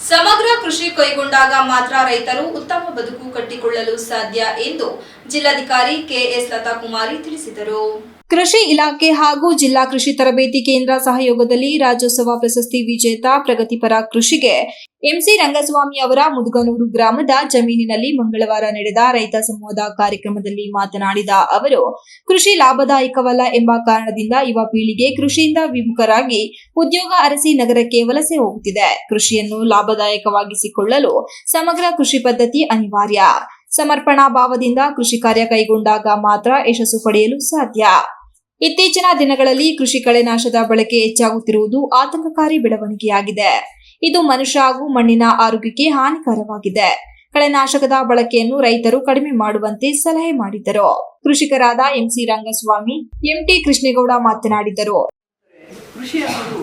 ಸಮಗ್ರ ಕೃಷಿ ಕೈಗೊಂಡಾಗ ಮಾತ್ರ ರೈತರು ಉತ್ತಮ ಬದುಕು ಕಟ್ಟಿಕೊಳ್ಳಲು ಸಾಧ್ಯ ಎಂದು ಜಿಲ್ಲಾಧಿಕಾರಿ ಕೆಎಸ್ ಲತಾ ಕುಮಾರಿ ತಿಳಿಸಿದರು. ಕೃಷಿ ಇಲಾಖೆ ಹಾಗೂ ಜಿಲ್ಲಾ ಕೃಷಿ ತರಬೇತಿ ಕೇಂದ್ರ ಸಹಯೋಗದಲ್ಲಿ ರಾಜ್ಯೋತ್ಸವ ಪ್ರಶಸ್ತಿ ವಿಜೇತ ಪ್ರಗತಿಪರ ಕೃಷಿಗೆ ಎಂಸಿ ರಂಗಸ್ವಾಮಿ ಅವರ ಮುದುಗನೂರು ಗ್ರಾಮದ ಜಮೀನಿನಲ್ಲಿ ಮಂಗಳವಾರ ನಡೆದ ರೈತ ಸಮೂಹದ ಕಾರ್ಯಕ್ರಮದಲ್ಲಿ ಮಾತನಾಡಿದ ಅವರು, ಕೃಷಿ ಲಾಭದಾಯಕವಲ್ಲ ಎಂಬ ಕಾರಣದಿಂದ ಯುವ ಪೀಳಿಗೆ ಕೃಷಿಯಿಂದ ವಿಮುಖರಾಗಿ ಉದ್ಯೋಗ ಅರಸಿ ನಗರಕ್ಕೆ ವಲಸೆ ಹೋಗುತ್ತಿದೆ. ಕೃಷಿಯನ್ನು ಲಾಭದಾಯಕವಾಗಿಸಿಕೊಳ್ಳಲು ಸಮಗ್ರ ಕೃಷಿ ಪದ್ಧತಿ ಅನಿವಾರ್ಯ. ಸಮರ್ಪಣಾ ಭಾವದಿಂದ ಕೃಷಿ ಕಾರ್ಯ ಕೈಗೊಂಡಾಗ ಮಾತ್ರ ಯಶಸ್ಸು ಪಡೆಯಲು ಸಾಧ್ಯ. ಇತ್ತೀಚಿನ ದಿನಗಳಲ್ಲಿ ಕೃಷಿ ಕಳೆನಾಶದ ಬಳಕೆ ಹೆಚ್ಚಾಗುತ್ತಿರುವುದು ಆತಂಕಕಾರಿ ಬೆಳವಣಿಗೆಯಾಗಿದೆ. ಇದು ಮನುಷ್ಯ ಹಾಗೂ ಮಣ್ಣಿನ ಆರೋಗ್ಯಕ್ಕೆ ಹಾನಿಕರವಾಗಿದೆ. ಕಳೆನಾಶಕದ ಬಳಕೆಯನ್ನು ರೈತರು ಕಡಿಮೆ ಮಾಡುವಂತೆ ಸಲಹೆ ಮಾಡಿದರು ಕೃಷಿಕರಾದ M C Rangaswamy M T Krishnegowda ಮಾತನಾಡಿದರು. ಕೃಷಿ ಅನ್ನೋದು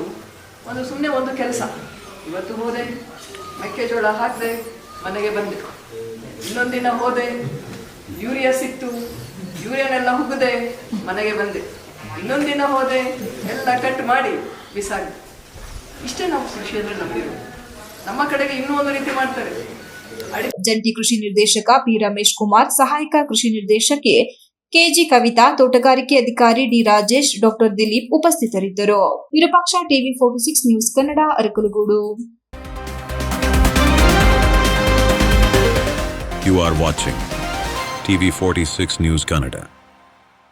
ಒಂದು ಸುಮ್ಮನೆ ಒಂದು ಕೆಲಸ. ಇವತ್ತು ಹೋದೆ, ಮೆಕ್ಕೆಜೋಳ ಹಾಕಿದೆ, ಮನೆಗೆ ಬಂದೆ. ಇನ್ನೊಂದು ದಿನ ಹೋದೆ, ಯೂರಿಯಾ ಸಿಕ್ತು, ಯೂರಿಯಾನೆಲ್ಲ ಹುಗ್ಗದೆ ಮನೆಗೆ ಬಂದೆ. ಇನ್ನೊಂದು ದಿನ ಹೋದೆ ಎಲ್ಲ ಕಟ್ ಮಾಡಿ ಬಿಸಾಕಿ ಇಷ್ಟೇ ನಾವು ಕೃಷಿ ಅಂದ್ರೆ ನಮಗೆ. ನಮ್ಮ ಕಡೆಗೆ ಇನ್ನೂ ಒಂದು ರೀತಿ ಮಾಡ್ತಾರೆ. ಅಡಿ ಜಂಟಿ ಕೃಷಿ ನಿರ್ದೇಶಕ ಪಿ ರಮೇಶ್ ಕುಮಾರ್ ಸಹಾಯಕ ಕೃಷಿ ನಿರ್ದೇಶಕಿ ಕೆಜಿ ಕವಿತಾ ತೋಟಗಾರಿಕೆ ಅಧಿಕಾರಿ ಡಿ ರಾಜೇಶ್ ಡಾಕ್ಟರ್ ದಿಲೀಪ್ ಉಪಸ್ಥಿತರಿದ್ದರು. Virupaksha TV forty six news Kannada Arakalagudu. You are watching TV46 News Kannada.